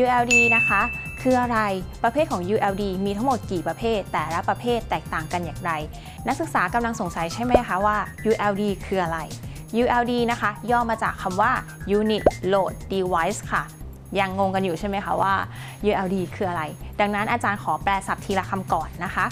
ULD นะคะ คืออะไร ประเภทของ ULD มีทั้งหมดกี่ประเภท แต่ละประเภทแตกต่างกันอย่างไร นักศึกษากำลังสงสัยใช่ไหมคะว่า ULD คืออะไร ULD นะคะ ย่อมาจากคำว่า Unit Load Device ค่ะ ยังงงกันอยู่ใช่ไหมคะว่า ULD คืออะไร ดังนั้นอาจารย์ขอแปลศัพท์ทีละคำก่อนนะคะ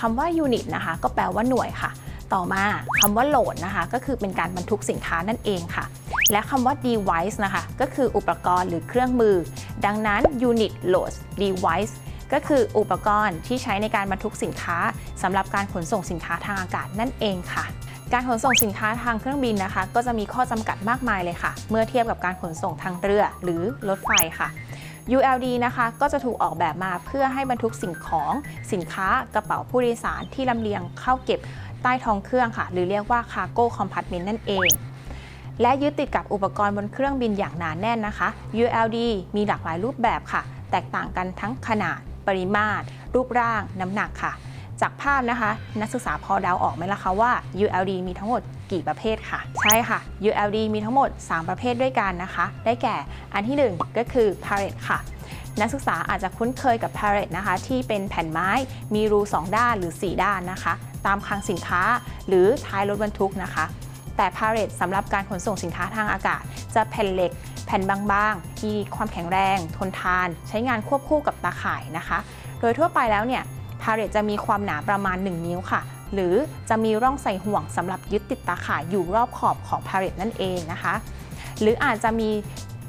คำว่า Unit นะคะ ก็แปลว่าหน่วยค่ะ ต่อมาคำว่า Load นะคะ ก็คือเป็นการบรรทุกสินค้านั่นเองค่ะ และคำว่า device นะคะ ก็คืออุปกรณ์หรือเครื่องมือ ดังนั้น unit load device ก็คืออุปกรณ์ที่ใช้ในการบรรทุกสินค้าสำหรับการขนส่งสินค้าทางอากาศนั่นเองค่ะ การขนส่งสินค้าทางเครื่องบินนะคะ ก็จะมีข้อจำกัดมากมายเลยค่ะ เมื่อเทียบกับการขนส่งทางเรือหรือรถไฟค่ะ ULD นะคะก็จะถูกออกแบบมาเพื่อให้บรรทุกสิ่งของสินค้ากระเป๋าผู้โดยสารที่ลำเลียงเข้าเก็บใต้ท้องเครื่องค่ะ หรือเรียกว่า cargo compartment นั่นเอง และยึดติดกับอุปกรณ์บนเครื่องบินอย่างหนานแน่นนะคะ ULD มีหลากหลายรูปแบบค่ะ แตกต่างกันทั้งขนาด ปริมาตร รูปร่าง น้ำหนักค่ะ จากภาพนะคะ นักศึกษาพอเดาออกไหมล่ะคะว่า ULD มีทั้งหมดกี่ประเภทค่ะ ใช่ค่ะ ULD มีทั้งหมด 3 ประเภทด้วยกันนะคะ ได้แก่อันที่ 1 ก็คือ pallet ค่ะนักศึกษาอาจจะคุ้นเคยกับ pallet นะคะ ที่เป็นแผ่นไม้ มีรู 2 ด้านหรือ 4 ด้านนะคะ ตามคลังสินค้าหรือท้ายรถบรรทุกนะคะ แต่พาเลทสำหรับการขนส่งสินค้าทางอากาศ จะแผ่นเหล็ก แผ่นบางๆ มีความแข็งแรง ทนทาน ใช้งานควบคู่กับตาข่ายนะคะ โดยทั่วไปแล้วเนี่ยพาเลทจะมีความหนาประมาณ 1 นิ้วค่ะ หรือจะมีร่องใส่ห่วงสำหรับยึดติดตาข่ายอยู่รอบขอบของพาเลทนั่นเองนะคะ หรืออาจจะมี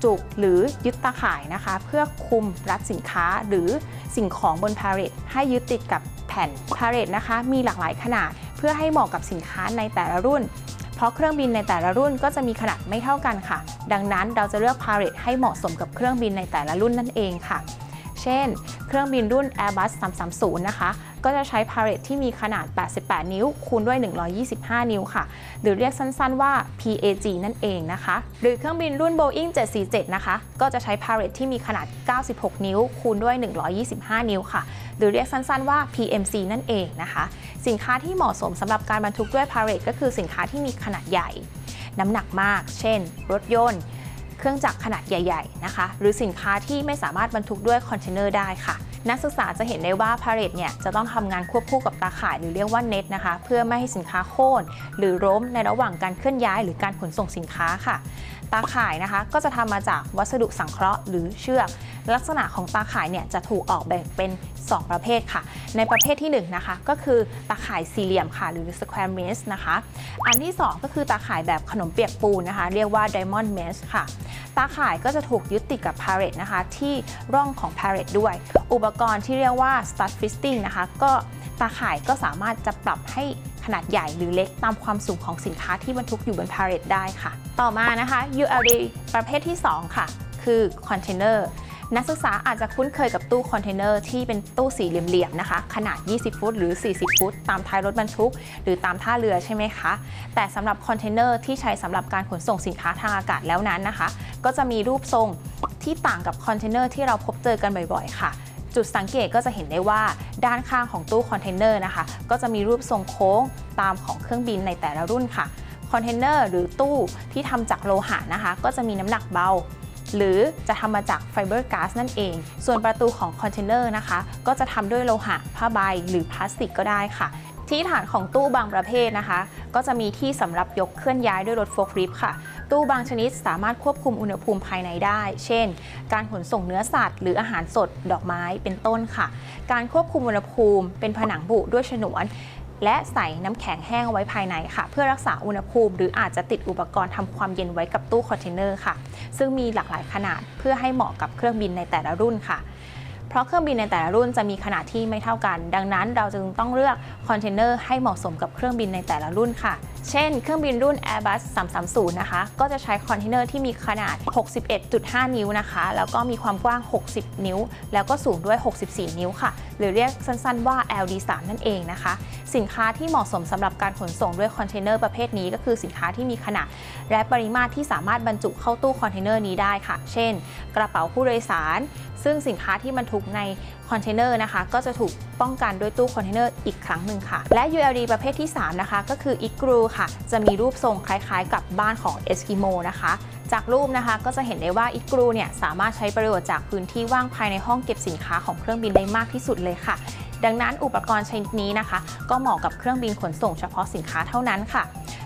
จุกหรือยึดตาข่ายนะคะ เพื่อคุมรัดสินค้าหรือสิ่งของบนพาเลทให้ยึดติดกับแผ่นพาเลทนะคะ มีหลากหลายขนาด เพื่อให้เหมาะกับสินค้าในแต่ละรุ่น ราะเครื่องบินในแต่ละรุ่นก็จะมีขนาดไม่เท่ากันค่ะ ดังนั้นเราจะเลือกพาเลทให้เหมาะสมกับเครื่องบินในแต่ละรุ่นนั่นเองค่ะ เช่น เครื่องบินรุ่น Airbus 330 นะคะ ก็จะใช้พาเลทที่มีขนาด 88 นิ้ว คูณด้วย 125 นิ้วค่ะ หรือเรียกสั้นๆว่า PAG นั่นเองนะคะ หรือเครื่องบินรุ่น Boeing 747 นะคะ ก็จะใช้พาเลทที่มีขนาด 96 นิ้ว คูณด้วย 125 นิ้วค่ะ หรือเรียกสั้นๆว่า PMC นั่นเองนะคะ สินค้าที่เหมาะสมสำหรับการบรรทุกด้วยพาเลทก็คือสินค้าที่มีขนาดใหญ่ น้ำหนักมาก เช่น รถยนต์ เครื่องจักรขนาดใหญ่ ๆ นะคะ หรือสินค้าที่ไม่สามารถบรรทุกด้วยคอนเทนเนอร์ได้ค่ะ นักศึกษาจะเห็นได้ว่าพาเลทเนี่ยจะต้องทำงานควบคู่กับตาข่ายหรือเรียกว่าเน็ตนะคะ เพื่อไม่ให้สินค้าโค่นหรือล้มในระหว่างการเคลื่อนย้ายหรือการขนส่งสินค้าค่ะ ตาข่ายนะคะก็จะทำมาจากวัสดุสังเคราะห์หรือเชือก ลักษณะของตาข่ายเนี่ยจะถูกออกแบบเป็น 2 ประเภทค่ะ ในประเภทที่ 1 นะคะ ก็คือตาข่ายสี่เหลี่ยมค่ะ หรือ square mesh นะคะ อันที่ 2 ก็คือตาข่ายแบบขนมเปียกปูนนะคะ เรียกว่า diamond mesh ค่ะ ตาข่ายก็จะถูกยึดติดกับ p a r e t นะคะ ที่ร่องของ p a r e t ด้วย อุปกรณ์ที่เรียกว่า stud fisting นะคะ ก็ตาข่ายก็สามารถจะปรับให้ขนาดใหญ่หรือเล็กตามความสูงของสินค้าที่บรรทุกอยู่บน p a r e t ได้ค่ะ ต่อมานะคะ ULD ประเภทที่ 2 ค่ะ คือคอนเทนเนอร์นักศึกษาอาจจะคุ้นเคยกับตู้คอนเทนเนอร์ที่เป็นตู้สี่เหลี่ยมๆนะคะ ขนาด 20 ฟุต หรือ 40 ฟุต ตามท้ายรถบรรทุก หรือตามท่าเรือใช่ไหมคะ แต่สำหรับคอนเทนเนอร์ที่ใช้สำหรับการขนส่งสินค้าทางอากาศแล้วนั้นนะคะ ก็จะมีรูปทรงที่ต่างกับคอนเทนเนอร์ที่เราพบเจอกันบ่อยๆ ค่ะ จุดสังเกตก็จะเห็นได้ว่าด้านข้างของตู้คอนเทนเนอร์นะคะ ก็จะมีรูปทรงโค้งตามของเครื่องบินในแต่ละรุ่นค่ะคอนเทนเนอร์หรือตู้ที่ทำจากโลหะนะคะ ก็จะมีน้ำหนักเบา หรือจะทำมาจากไฟเบอร์ก๊าซนั่นเอง ส่วนประตูของคอนเทนเนอร์นะคะ ก็จะทำด้วยโลหะผ้าใบหรือพลาสติกก็ได้ค่ะ ที่ฐานของตู้บางประเภทนะคะ ก็จะมีที่สำหรับยกเคลื่อนย้ายด้วยรถโฟล์คลิฟต์ค่ะ ตู้บางชนิดสามารถควบคุมอุณหภูมิภายในได้ เช่น การขนส่งเนื้อสัตว์ หรืออาหารสดดอกไม้เป็นต้นค่ะ การควบคุมอุณหภูมิ เป็นผนังบุด้วยฉนวนและใส่น้ำแข็งแห้งไว้ภายในค่ะ เพื่อรักษาอุณหภูมิ หรืออาจจะติดอุปกรณ์ทำความเย็นไว้กับตู้คอนเทนเนอร์ค่ะ ซึ่งมีหลากหลายขนาดเพื่อให้เหมาะกับเครื่องบินในแต่ละรุ่นค่ะ เพราะเครื่องบินในแต่ละรุ่นจะมีขนาดที่ไม่เท่ากัน ดังนั้นเราจึงต้องเลือกคอนเทนเนอร์ให้เหมาะสมกับเครื่องบินในแต่ละรุ่นค่ะเช่น เครื่องบินรุ่น Airbus 330 นะคะ ก็จะใช้คอนเทนเนอร์ที่มีขนาด 61.5 นิ้วนะคะ แล้วก็มีความกว้าง 60 นิ้ว แล้วก็สูงด้วย 64 นิ้วค่ะ หรือเรียกสั้นๆว่า LD3 นั่นเองนะคะ สินค้าที่เหมาะสมสำหรับการขนส่งด้วยคอนเทนเนอร์ประเภทนี้ก็คือสินค้าที่มีขนาด และปริมาตรที่สามารถบรรจุเข้าตู้คอนเทนเนอร์นี้ได้ค่ะ เช่น กระเป๋าผู้โดยสาร ซึ่งสินค้าที่บรรทุกใน คอนเทนเนอร์นะคะก็จะถูกป้องกันด้วยตู้คอนเทนเนอร์อีกครั้งหนึ่งค่ะ และ ULD ประเภทที่ 3 นะคะ ก็คือ Igloo ค่ะ จะมีรูปทรงคล้ายๆ กับบ้านของเอสกิโมนะคะ จากรูปนะคะก็จะเห็นได้ว่าอีกรูเนี่ยสามารถใช้ประโยชน์จากพื้นที่ว่างภายในห้องเก็บสินค้าของเครื่องบินได้มากที่สุดเลยค่ะ ดังนั้นอุปกรณ์ชนิดนี้นะคะ ก็เหมาะกับเครื่องบินขนส่งเฉพาะสินค้าเท่านั้นค่ะ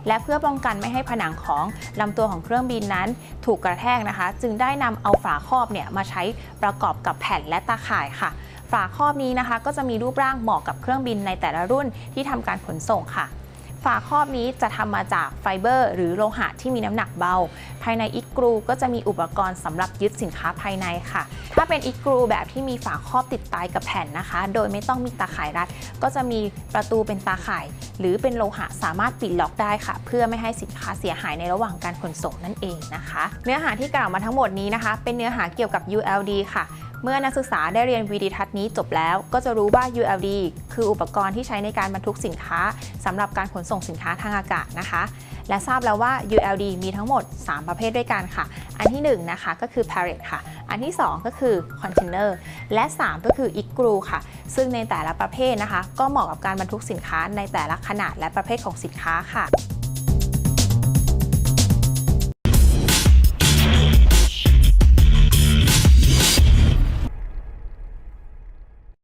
และเพื่อป้องกันไม่ให้ผนังของลำตัวของเครื่องบินนั้น ถูกกระแทกนะคะ จึงได้นำเอาฝาครอบเนี่ยมาใช้ประกอบกับแผ่นและตาข่ายค่ะ ฝาครอบนี้นะคะ ก็จะมีรูปร่างเหมาะกับเครื่องบินในแต่ละรุ่นที่ทำการขนส่งค่ะฝาครอบนี้จะทำมาจากไฟเบอร์ หรือโลหะที่มีน้ำหนักเบา ภายในอีกกรูก็จะมีอุปกรณ์สำหรับยึดสินค้าภายในค่ะ ถ้าเป็นอีกกรูแบบที่มีฝาครอบติดตายกับแผ่นนะคะ โดยไม่ต้องมีตาข่ายรัด ก็จะมีประตูเป็นตาข่าย หรือเป็นโลหะสามารถปิดล็อกได้ค่ะ เพื่อไม่ให้สินค้าเสียหายในระหว่างการขนส่งนั่นเองนะคะ เนื้อหาที่กล่าวมาทั้งหมดนี้นะคะ เป็นเนื้อหาเกี่ยวกับ ULD ค่ะ เมื่อนักศึกษาได้เรียนวิดีทัศน์นี้จบแล้ว ก็จะรู้ว่า ULD คืออุปกรณ์ที่ใช้ในการบรรทุกสินค้าสำหรับการขนส่งสินค้าทางอากาศนะคะ และทราบแล้วว่า ULD มีทั้งหมด 3 ประเภทด้วยกันค่ะ อันที่1นะคะก็คือ Pallet ค่ะ อันที่ 2 ก็คือ Container และ 3 ก็คือ Igloo ค่ะ ซึ่งในแต่ละประเภทนะคะ ก็เหมาะกับการบรรทุกสินค้าในแต่ละขนาดและประเภทของสินค้าค่ะ